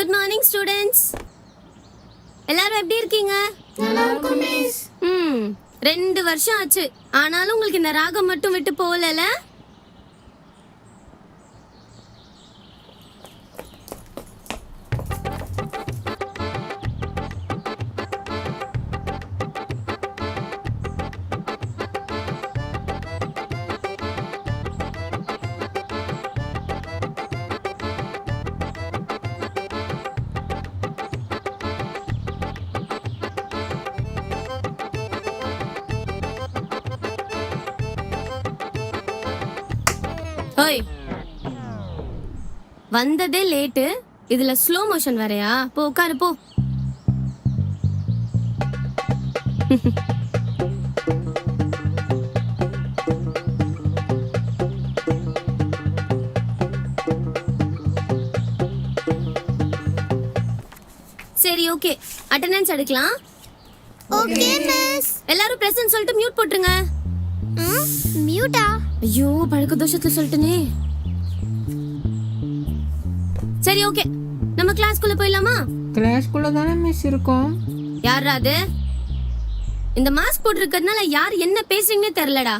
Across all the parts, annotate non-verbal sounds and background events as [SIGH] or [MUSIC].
Good morning students எல்லாரும் எப்படி இருக்கீங்க? ம் ரெண்டு வருஷம் ஆச்சு. ஆனாலும் உங்களுக்கு இந்த ராகம் மட்டும் விட்டு போகலல ஓய். வந்ததே லேட்டு. இதுல ஸ்லோ மோஷன் வேறயா? போ உட்காரு போ. சரி ஓகே அட்டெண்டன்ஸ் எடுக்கலாம். ஓகே மிஸ் எல்லாரும் பிரசன்ட் சொல்லிட்டு மியூட் போட்டுருங்க. மியூட்டா ஐயோ பழக்க தோஷத்துல சொல்லிட்டனே சரி ஓகே நம்ம கிளாஸ்க்குள்ள போயிடலாமா கிளாஸ்க்குள்ள தானே மிஸ் இருக்கோம் யாரா அது இந்த மாஸ்க் போட்டிருக்கிறதுனால யார் என்ன பேசுறீங்கன்னே தெரிலடா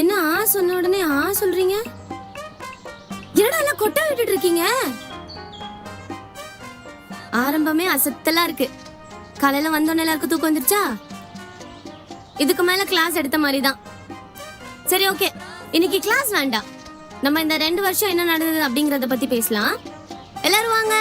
என்ன ஆ சொன்ன உடனே ஆ சொல்றீங்க என்னடா எல்லாம் கொட்டை விட்டுட்டு இருக்கீங்க ஆரம்பமே அசத்தலா இருக்கு. காலையில வந்தோடனே எல்லாருக்கும் தூக்கம் வந்துருச்சா? இதுக்கு மேல கிளாஸ் எடுத்த மாதிரி தான் சரி ஓகே இன்னைக்கு கிளாஸ் வேண்டாம். நம்ம இந்த ரெண்டு வருஷம் என்ன நடந்தது அப்படிங்கறத பத்தி பேசலாம். எல்லாரும் வாங்க.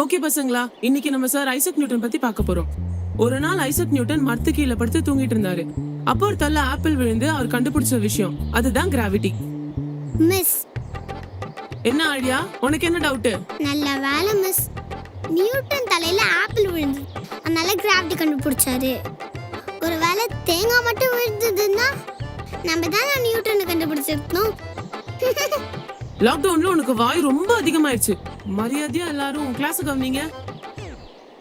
ஓகே பசங்களா இன்னைக்கு நம்ம சார் ஐசக் நியூட்டன் பத்தி பார்க்க போறோம். ஒரு நாள் ஐசக் நியூட்டன் மரத்து கீழே படுத்து தூங்கிட்டு இருந்தாரு. அப்போ ஒரு தள்ள ஆப்பிள் விழுந்து அவர் கண்டுபிடிச்ச விஷயம் அதுதான் கிராவிட்டி மிஸ் என்ன ஐடியா உனக்கு என்ன டவுட் நல்ல வேலை மிஸ் நியூட்டன் தலையில ஆப்பிள் விழுந்து அதனால கிராவிட்டி கண்டுபிடிச்சாரு. ஒருவேளை தேங்காய் மட்டும் விழுந்ததுன்னா நம்ம தான் நியூட்டனை கண்டுபிடிச்சிருக்கணும்? [LAUGHS] லாக்டவுன்ல உனக்கு வாய் ரொம்ப அதிகமாயிருச்சு. மரியாதையா எல்லாரும் கிளாஸ் கவனிங்க.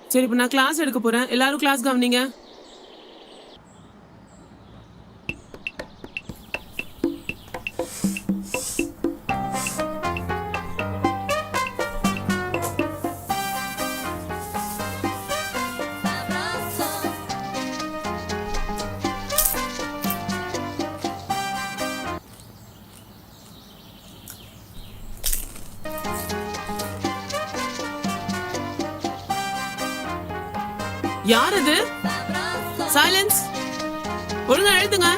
சரி இப்ப நான் கிளாஸ் எடுக்க போறேன். எல்லாரும் கிளாஸ் கவனிங்க. யார் அது சைலன்ஸ் ஒழுங்கா எழுதுங்க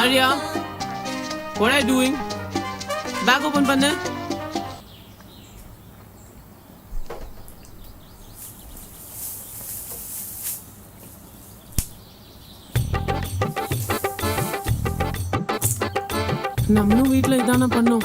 Arya what are doing bag open பண்ணு. நம்மளும் வீட்டில் இதானே பண்ணோம்.